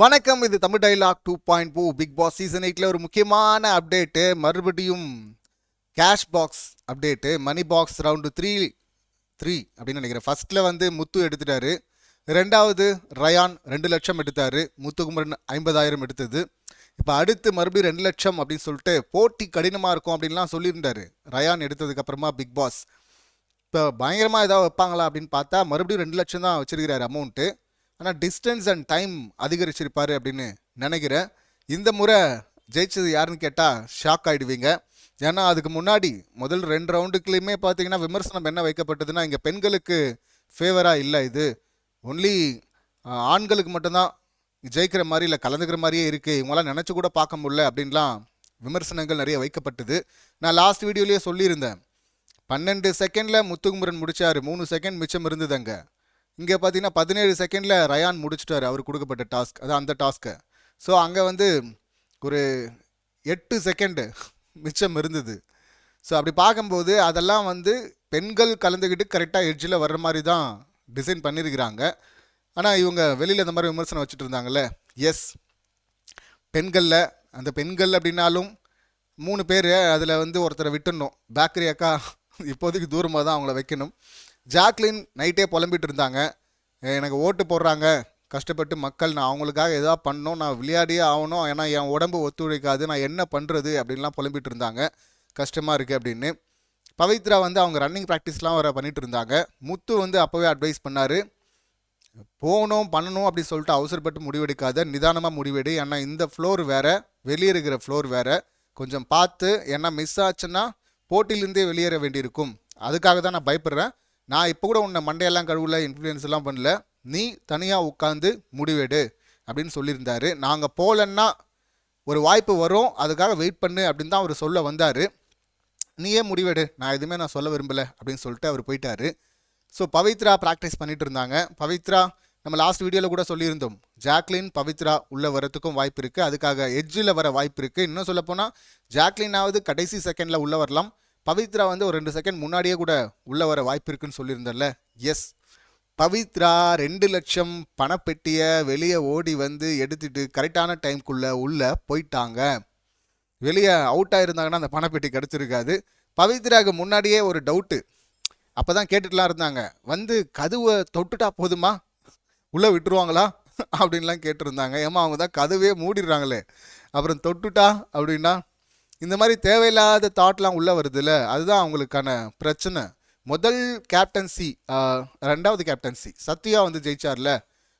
வணக்கம் இது Tamil dialogue two point two Bigg Boss season எயிட்டில் ஒரு முக்கியமான அப்டேட்டு. மறுபடியும் cash box update money box round three three அப்படின்னு நினைக்கிறேன். ஃபர்ஸ்ட்டில் வந்து முத்து எடுத்துட்டாரு. ரெண்டாவது ரயான் ரெண்டு லட்சம் எடுத்தார். முத்துக்குமரன் ஐம்பதாயிரம் எடுத்தது. இப்போ அடுத்து மறுபடியும் ரெண்டு லட்சம் அப்படின்னு சொல்லிட்டு போட்டி கடினமாக இருக்கும் அப்படின்லாம் சொல்லியிருந்தார். ரயான் எடுத்ததுக்கப்புறமா பிக் பாஸ். இப்போ பயங்கரமாக ஏதாவது வைப்பாங்களா அப்படின்னு பார்த்தா மறுபடியும் ரெண்டு லட்சம் தான் வச்சிருக்கிறாரு அமௌண்ட்டு. ஆனால் டிஸ்டன்ஸ் அண்ட் டைம் அதிகரிச்சிருப்பார் அப்படின்னு நினைக்கிறேன். இந்த முறை ஜெயிச்சது யாருன்னு கேட்டால் ஷாக் ஆகிடுவீங்க ஏன்னா அதுக்கு முன்னாடி முதல் ரெண்டு ரவுண்டுக்குலையுமே பார்த்தீங்கன்னா விமர்சனம் என்ன வைக்கப்பட்டதுன்னா இங்கே பெண்களுக்கு ஃபேவராக இல்லை இது. ஒன்லி ஆண்களுக்கு மட்டும்தான் ஜெயிக்கிற மாதிரி இல்லை கலந்துக்கிற மாதிரியே இருக்குது இவங்களாம் நினச்சி கூட பார்க்க முடியல அப்படின்லாம் விமர்சனங்கள் நிறைய வைக்கப்பட்டது. நான் லாஸ்ட் வீடியோலேயே சொல்லியிருந்தேன். பன்னெண்டு செகண்டில் முத்துகுமரன் முடித்தார் மூணு செகண்ட் மிச்சம் இருந்தது அங்கே. இங்கே பார்த்தீங்கன்னா பதினேழு செகண்டில் ரயான் முடிச்சிட்டார். அவர் கொடுக்கப்பட்ட டாஸ்க் அது அந்த டாஸ்க்கை ஸோ அங்கே வந்து ஒரு எட்டு செகண்டு மிச்சம் இருந்தது. ஸோ அப்படி பார்க்கும்போது அதெல்லாம் வந்து பெண்கள் கலந்துக்கிட்டு கரெக்டாக எட்ஜில் வர்ற மாதிரி தான் டிசைன் பண்ணியிருக்கிறாங்க ஆனால் இவங்க வெளியில் இந்த மாதிரி விமர்சனம் வச்சுட்டு இருந்தாங்கல்ல? எஸ் பெண்களில் அந்த பெண்கள் அப்படின்னாலும் மூணு பேர் அதில் வந்து ஒருத்தரை விட்டுடணும். பேக்கரி அக்கா இப்போதைக்கு தூரமாக தான் அவங்கள வைக்கணும். ஜாக்லின் நைட்டே புலம்பிட்டு இருந்தாங்க. எனக்கு ஓட்டு போடுறாங்க. கஷ்டப்பட்டு மக்கள் நான் அவங்களுக்காக எதாவது பண்ணணும் நான் விளையாடியே ஆகணும். ஏன்னா என் உடம்பு ஒத்துழைக்காது. நான் என்ன பண்ணுறது அப்படின்லாம் புலம்பிட்டு இருந்தாங்க. கஷ்டமாக இருக்குது அப்படின்னு. பவித்ரா வந்து அவங்க ரன்னிங் ப்ராக்டிஸ்லாம் வர பண்ணிட்டு இருந்தாங்க. முத்து வந்து அப்போவே அட்வைஸ் பண்ணார். போகணும் பண்ணணும் அப்படி சொல்லிட்டு அவசரப்பட்டு முடிவெடுக்காத நிதானமாக முடிவெடு. ஏன்னா இந்த ஃப்ளோர் வேற வெளியே இருக்கிற ஃப்ளோர் வேற. கொஞ்சம் பார்த்து ஏன்னா மிஸ் ஆச்சுன்னா போட்டியிலேருந்தே வெளியேற வேண்டியிருக்கும். அதுக்காக தான் நான் பயப்படுறேன். நான் இப்போ கூட உன்னை மண்டையெல்லாம் கழுவுல இன்ஃப்ளூயன்ஸ் எல்லாம் பண்ணல. நீ தனியாக உட்காந்து முடிவெடு அப்படின்னு சொல்லியிருந்தார். நாங்கள் போகலன்னா ஒரு வாய்ப்பு வரும். அதுக்காக வெயிட் பண்ணு அப்படின்னு தான் அவர் சொல்ல வந்தார். நீயே முடிவெடு. நான் எதுவுமே நான் சொல்ல விரும்பலை அப்படின்னு சொல்லிட்டு அவர் போயிட்டார். ஸோ பவித்ரா ப்ராக்டிஸ் பண்ணிட்டு இருந்தாங்க. பவித்ரா நம்ம லாஸ்ட் வீடியோவில் கூட சொல்லியிருந்தோம். ஜாக்லின் பவித்ரா உள்ள வரத்துக்கும் வாய்ப்பு இருக்குது அதுக்காக எட்ஜில் வர வாய்ப்பு இருக்குது இன்னும் சொல்லப்போனால் ஜாக்லினாவது கடைசி செகண்டில் உள்ள வரலாம். பவித்ரா வந்து ஒரு ரெண்டு செகண்ட் முன்னாடியே கூட உள்ளே வர வாய்ப்பு இருக்குன்னு சொல்லியிருந்தேன்ல எஸ் பவித்ரா ரெண்டு லட்சம் பணப்பெட்டியை வெளியே ஓடி வந்து எடுத்துட்டு கரெக்டான டைம்குள்ளே உள்ளே போயிட்டாங்க. வெளியே அவுட் இருந்தாங்கன்னா அந்த பணப்பெட்டி கிடச்சிருக்காது. பவித்ராவுக்கு முன்னாடியே ஒரு டவுட்டு அப்போ தான் கேட்டுட்டுலாம் இருந்தாங்க. வந்து கதவை தொட்டுட்டா போதுமா? உள்ளே விட்டுருவாங்களா? அப்படின்லாம் கேட்டிருந்தாங்க. ஏமா அவங்க தான் கதவே மூடிடுறாங்களே. அப்புறம் தொட்டுட்டா அப்படின்னா? இந்த மாதிரி தேவையில்லாத தாட்லாம் உள்ளே வருதுல்ல அதுதான் அவங்களுக்கான பிரச்சனை. முதல் கேப்டன்சி ரெண்டாவது கேப்டன்சி சத்யா வந்து ஜெயிச்சார்ல.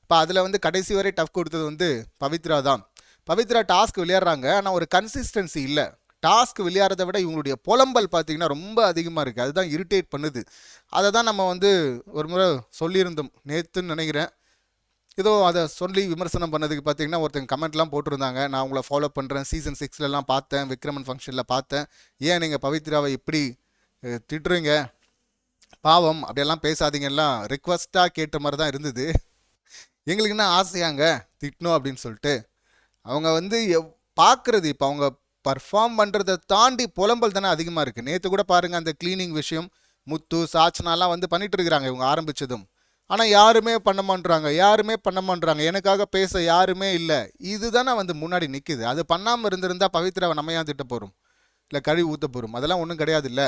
இப்போ அதில் வந்து கடைசி வரை டஃப் கொடுத்தது வந்து பவித்ரா தான். பவித்ரா டாஸ்க் விளையாடுறாங்க. ஆனால் ஒரு கன்சிஸ்டன்சி இல்லை. டாஸ்க் விளையாடுறத விட இவங்களுடைய புலம்பல் பார்த்தீங்கன்னா ரொம்ப அதிகமாக இருக்குது அதுதான் இரிட்டேட் பண்ணுது. அதை தான் நம்ம வந்து ஒரு முறை சொல்லியிருந்தோம். நேற்றுன்னு நினைக்கிறேன். ஏதோ அதை சொல்லி விமர்சனம் பண்ணதுக்கு பார்த்தீங்கன்னா ஒருத்தங்க கமெண்ட்லாம் போட்டிருந்தாங்க. நான் உங்களை ஃபாலோ பண்ணுறேன் சீசன் சிக்ஸ்லலாம் பார்த்தேன். விக்ரமன் ஃபங்க்ஷனில் பார்த்தேன். ஏன் நீங்கள் பவித்ராவை இப்படி திட்டுறீங்க? பாவம். அப்படியெல்லாம் பேசாதீங்கலாம் ரிக்வஸ்ட்டாக கேட்ட மாதிரி தான் இருந்தது. எங்களுக்கு என்ன ஆசையாங்க? திட்டணும் அப்படின்னு சொல்லிட்டு. அவங்க வந்து எவ் பார்க்குறது இப்போ அவங்க பர்ஃபார்ம் பண்ணுறதை தாண்டி புலம்பல் தானே அதிகமாக இருக்குது நேற்று கூட பாருங்கள் அந்த க்ளீனிங் விஷயம் முத்து சாச்சனாலாம் வந்து பண்ணிகிட்டு இருக்கிறாங்க. இவங்க ஆரம்பிச்சதும். ஆனால் யாருமே பண்ண மாட்றாங்க யாருமே பண்ண மாட்றாங்க. எனக்காக பேச யாருமே இல்லை. இதுதானே வந்து முன்னாடி நிற்கிது அது பண்ணாமல் இருந்திருந்தா பவித்ராவை நம்ம ஏன் திட்ட போகிறோம் இல்லை கழுவி ஊற்ற போகிறோம் அதெல்லாம் ஒன்றும் கிடையாது இல்லை.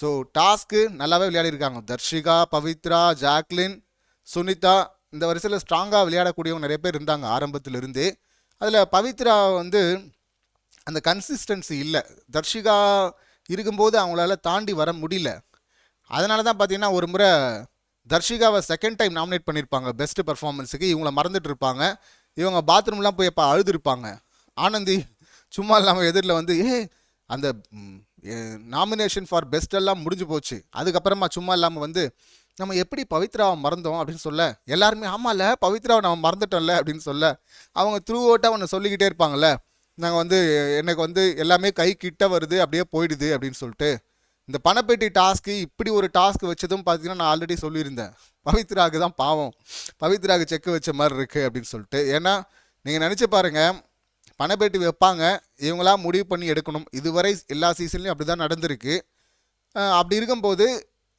ஸோ டாஸ்க்கு நல்லாவே விளையாடிருக்காங்க. தர்ஷிகா பவித்ரா ஜாக்லின் சுனிதா. இந்த வரிசையில் ஸ்ட்ராங்காக விளையாடக்கூடியவங்க நிறைய பேர் இருந்தாங்க ஆரம்பத்துல இருந்தே அதில் பவித்ரா வந்து அந்த கன்சிஸ்டன்சி இல்லை. தர்ஷிகா இருக்கும்போது அவங்களால தாண்டி வர முடியல. அதனால தான் பார்த்தீங்கன்னா ஒரு முறை தர்ஷிகாவை செகண்ட் டைம் நாமினேட் பண்ணியிருப்பாங்க பெஸ்ட் பர்ஃபார்மன்ஸுக்கு இவங்கள மறந்துட்டு இருப்பாங்க இவங்க பாத்ரூம்லாம் போய் எப்போ அழுதுருப்பாங்க. ஆனந்தி சும்மா இல்லாமல் எதிரில் வந்து ஏ அந்த நாமினேஷன் ஃபார் பெஸ்ட் எல்லாம் முடிஞ்சு போச்சு. அதுக்கப்புறமா சும்மா இல்லாமல் வந்து நம்ம எப்படி பவித்ராவை மறந்தோம்? அப்படின்னு சொல்ல எல்லாருமே ஆமால பவித்ராவை நம்ம மறந்துட்டோம்ல அப்படின்னு சொல்ல அவங்க த்ரூ அவுட்டாக ஒன்று சொல்லிக்கிட்டே இருப்பாங்கல்ல நாங்கள் வந்து எனக்கு வந்து எல்லாமே கை கிட்ட வருது அப்படியே போயிடுது அப்படின்னு சொல்லிட்டு இந்த பணப்பேட்டி டாஸ்க்கு இப்படி ஒரு டாஸ்க் வச்சதும் பார்த்தீங்கன்னா நான் ஆல்ரெடி சொல்லியிருந்தேன். பவித்ராவுக்கு தான் பாவம். பவித்ராவுக்கு செக் வச்ச மாதிரி இருக்குது அப்படின்னு சொல்லிட்டு. ஏன்னா நீங்கள் நினச்சி பாருங்கள் பணப்பேட்டி வைப்பாங்க இவங்களா முடிவு பண்ணி எடுக்கணும். இதுவரை எல்லா சீசன்லையும் அப்படி தான் நடந்திருக்கு அப்படி இருக்கும்போது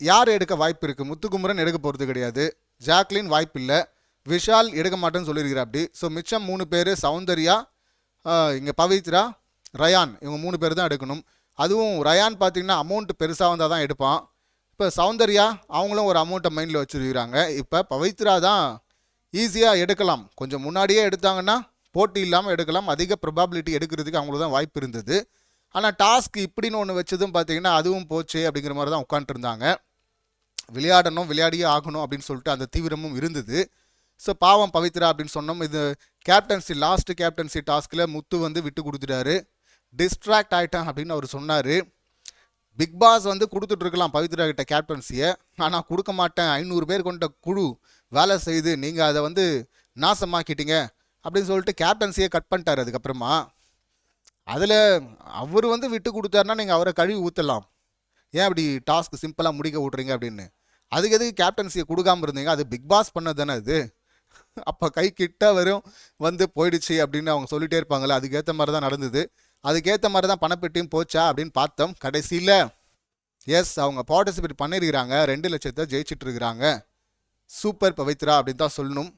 யார் எடுக்க வாய்ப்பு இருக்குது முத்துக்குமரன் எடுக்க போகிறது கிடையாது. ஜாக்லின் வாய்ப்பு இல்லை. விஷால் எடுக்க மாட்டேன்னு சொல்லியிருக்கிறா அப்படி. ஸோ மிச்சம் மூணு பேர் சௌந்தர்யா இங்கே பவித்ரா ரயான் இவங்க மூணு பேர் தான் எடுக்கணும். அதுவும் ரயான் பார்த்தீங்கன்னா அமௌண்ட் பெருசாக வந்தால் தான் எடுப்பான். இப்போ சௌந்தர்யா அவங்களும் ஒரு அமௌண்ட்டை மைண்டில் வச்சுருக்கிறாங்க. இப்போ பவித்ரா தான் ஈஸியாக எடுக்கலாம். கொஞ்சம் முன்னாடியே எடுத்தாங்கன்னா போட்டி இல்லாமல் எடுக்கலாம். அதிக ப்ரொபாபிலிட்டி எடுக்கிறதுக்கு அவங்களுக்கு தான் வாய்ப்பு இருந்தது. ஆனால் டாஸ்க் இப்படின்னு ஒன்று வச்சதும் பார்த்தீங்கன்னா அதுவும் போச்சு அப்படிங்கிற மாதிரி தான் உட்காந்துருந்தாங்க விளையாடணும் விளையாடியே ஆகணும் அப்படின்னு சொல்லிட்டு அந்த தீவிரமும் இருந்தது. ஸோ பாவம் பவித்ரா அப்படின்னு சொன்னோம். இது கேப்டன்சி லாஸ்ட் கேப்டன்சி டாஸ்கில் முத்து வந்து விட்டு கொடுத்துட்டாரு. டிஸ்ட்ராக்ட் ஆகிட்டேன் அப்படின்னு அவர் சொன்னார். பிக் பாஸ் வந்து கொடுத்துட்ருக்கலாம் பவித்ரா கிட்ட கேப்டன்சியை ஆனால் கொடுக்க மாட்டேன். ஐநூறு பேர் கொண்ட குழு வேலை செய்து நீங்கள் அதை வந்து நாசமாக்கிட்டீங்க அப்படின்னு சொல்லிட்டு கேப்டன்சியை கட் பண்ணிட்டார் அதுக்கப்புறமா. அதில் அவர் வந்து விட்டு கொடுத்தாருன்னா நீங்கள் அவரை கழுவி ஊற்றலாம் ஏன் அப்படி டாஸ்க் சிம்பிளாக முடிக்க விட்றீங்க அப்படின்னு. அதுக்கு எதுக்கு கேப்டன்சியை கொடுக்காம இருந்தீங்க? அது பிக் பாஸ் பண்ணது தானே அது. அப்போ கை கிட்ட வரும் வந்து போயிடுச்சு அப்படின்னு அவங்க சொல்லிகிட்டே இருப்பாங்களே அதுக்கேற்ற மாதிரி தான் நடந்தது. அதுக்கேற்ற மாதிரி தான் பணப்பெட்டியும் போச்சா அப்படின்னு பார்த்தோம். கடைசியில் எஸ் அவங்க பார்ட்டிசிபேட் பண்ணியிருக்கிறாங்க ரெண்டு லட்சத்தை ஜெயிச்சிட்டு இருக்கிறாங்க. சூப்பர் பவித்ரா அப்படின்னு தான் சொல்லணும்.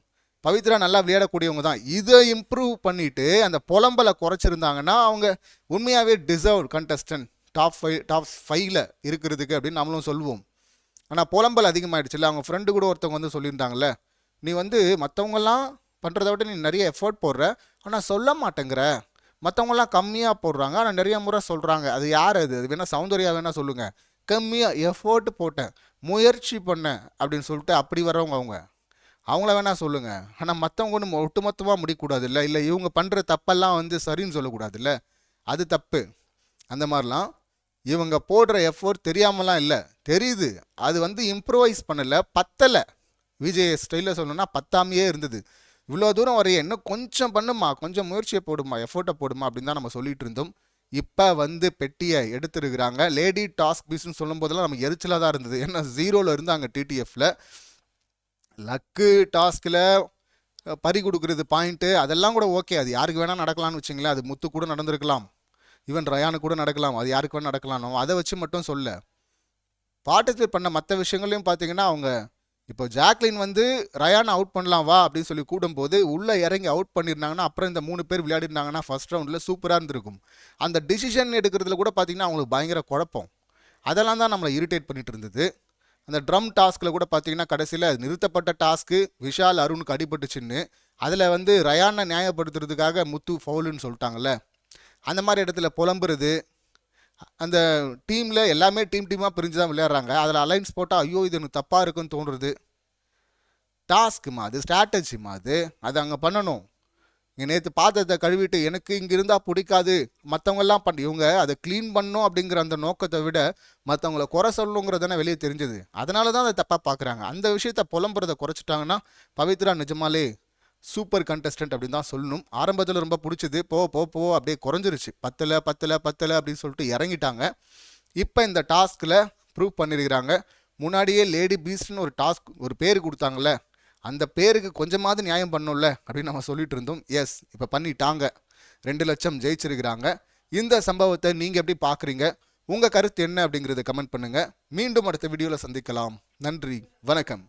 பவித்ரா நல்லா விளையாடக்கூடியவங்க தான். இதை இம்ப்ரூவ் பண்ணிட்டு அந்த புலம்பலை குறைச்சிருந்தாங்கன்னா அவங்க உண்மையாகவே deserve contestant top five top ஃபைவ்ல இருக்கிறதுக்கு அப்படின்னு நம்மளும் சொல்லுவோம். ஆனால் புலம்பல் அதிகமாகிடுச்சுல்ல அவங்க ஃப்ரெண்டு கூட ஒருத்தவங்க வந்து சொல்லியிருந்தாங்கல்ல நீ வந்து மற்றவங்கெல்லாம் பண்ணுறத விட நீ நிறைய எஃபோர்ட் போடுற. ஆனால் சொல்ல மாட்டேங்கிற. மற்றவங்களாம் கம்மியாக போடுறாங்க. ஆனால் நிறைய முறை சொல்கிறாங்க அது யார் அது? அது வேணால் சௌந்தர்யா வேணால் சொல்லுங்கள் கம்மியாக எஃபோர்ட் போட்டேன். முயற்சி பண்ணேன் அப்படின்னு சொல்லிட்டு அப்படி வரவங்க அவங்க. அவங்கள வேணால் சொல்லுங்கள் ஆனால் மற்றவங்க ஒன்று ஒட்டுமொத்தமாக முடியக்கூடாதுல்ல இல்லை இவங்க பண்ணுற தப்பெல்லாம் வந்து சரின்னு சொல்லக்கூடாதுல்ல? அது தப்பு. அந்த மாதிரிலாம் இவங்க போடுற எஃபோர்ட் தெரியாமலாம் இல்லை. தெரியுது. அது வந்து இம்ப்ரூவைஸ் பண்ணலை. பத்தலை. விஜய் ஸ்டைலில் சொல்லணும்னா பத்தாமையே இருந்தது. இவ்வளோ தூரம் வரைய இன்னும் கொஞ்சம் பண்ணுமா கொஞ்சம் முயற்சியை போடுமா எஃபோர்ட்டை போடுமா அப்படின்னு தான் நம்ம சொல்லிட்டு இருந்தோம். இப்போ வந்து பெட்டியை எடுத்துருக்குறாங்க. லேடி டாஸ்க் பீஸ்னு சொல்லும் போதெல்லாம் எரிச்சலாக தான் இருந்தது. ஏன்னா ஜீரோவில் இருந்தாங்க டிடிஎஃப்ல லக்கு டாஸ்கில் பறி கொடுக்குறது பாயிண்ட்டு அதெல்லாம் கூட ஓகே அது யாருக்கு வேணால் நடக்கலாம்னு வச்சிங்களேன். அது முத்து கூட நடந்திருக்கலாம். ஈவன் ரயானு கூட நடக்கலாம். அது யாருக்கு வேணால் நடக்கலாம் அதை வச்சு மட்டும் சொல்ல. பார்ட்டிசிபேட் பண்ண மற்ற விஷயங்களையும் பார்த்தீங்கன்னா அவங்க இப்போ ஜாக்லின் வந்து ரயான் அவுட் பண்ணலாம் வா அப்படின்னு சொல்லி கூடும்போது உள்ளே இறங்கி அவுட் பண்ணியிருந்தாங்கன்னா அப்புறம் இந்த மூணு பேர் விளையாடிருந்தாங்கன்னா ஃபர்ஸ்ட் ரவுண்டில் சூப்பராக இருந்திருக்கும். அந்த டிசிஷன் எடுக்கிறதுல கூட பார்த்தீங்கன்னா அவங்களுக்கு பயங்கர குழப்பம். அதெல்லாம் தான் நம்மளை இரிட்டேட் பண்ணிட்டு இருந்தது. அந்த ட்ரம் டாஸ்கில் கூட பார்த்தீங்கன்னா கடைசியில் நிறுத்தப்பட்ட டாஸ்க்கு விஷால் அருணுக்கு அடிபட்டுச்சுன்னு அதில் வந்து ரயானை நியாயப்படுத்துறதுக்காக முத்து ஃபவுலுன்னு சொல்லிட்டாங்கல்ல. அந்த மாதிரி இடத்துல புலம்புறது அந்த டீமில் எல்லாமே டீம் டீமாக பிரிஞ்சு தான் விளையாடுறாங்க. அதில் அலைன்ஸ் போட்டால் ஐயோ இது எனக்கு தப்பாக இருக்குன்னு தோன்றுறது. டாஸ்க்குமா அது ஸ்ட்ராட்டஜிமா அது அது அங்கே பண்ணணும். இங்கே நேற்று பாத்திரத்தை கழுவிட்டு எனக்கு இங்கே இருந்தால் பிடிக்காது. மற்றவங்கெல்லாம் பண்ண இவங்க அதை க்ளீன் பண்ணும் அப்படிங்கிற அந்த நோக்கத்தை விட மற்றவங்கள குறை சொல்லணுங்கிறதானே வெளியே தெரிஞ்சது. அதனால தான் அதை தப்பாக பார்க்குறாங்க. அந்த விஷயத்த புலம்புறதை குறைச்சிட்டாங்கன்னா பவித்ரா நிஜமாலே சூப்பர் கண்டஸ்டன்ட் அப்படின்னு தான் சொல்லணும். ஆரம்பத்தில் ரொம்ப பிடிச்சது போ போ போ அப்படியே குறைஞ்சிருச்சு. பத்தில் பத்தில் பத்தில் அப்படின்னு சொல்லிட்டு இறங்கிட்டாங்க. இப்போ இந்த டாஸ்கில் ப்ரூவ் பண்ணியிருக்கிறாங்க முன்னாடியே லேடி பீஸ்ட்னு ஒரு டாஸ்க் ஒரு பேர் கொடுத்தாங்கல்ல அந்த பேருக்கு கொஞ்சமாவது நியாயம் பண்ணும்ல அப்படின்னு நம்ம சொல்லிட்டு இருந்தோம். எஸ் இப்போ பண்ணிட்டாங்க. ரெண்டு லட்சம் ஜெயிச்சிருக்கிறாங்க. இந்த சம்பவத்தை நீங்கள் எப்படி பார்க்குறீங்க உங்கள் கருத்து என்ன அப்படிங்கிறத கமெண்ட் பண்ணுங்கள் மீண்டும் அடுத்த வீடியோவில் சந்திக்கலாம். நன்றி வணக்கம்.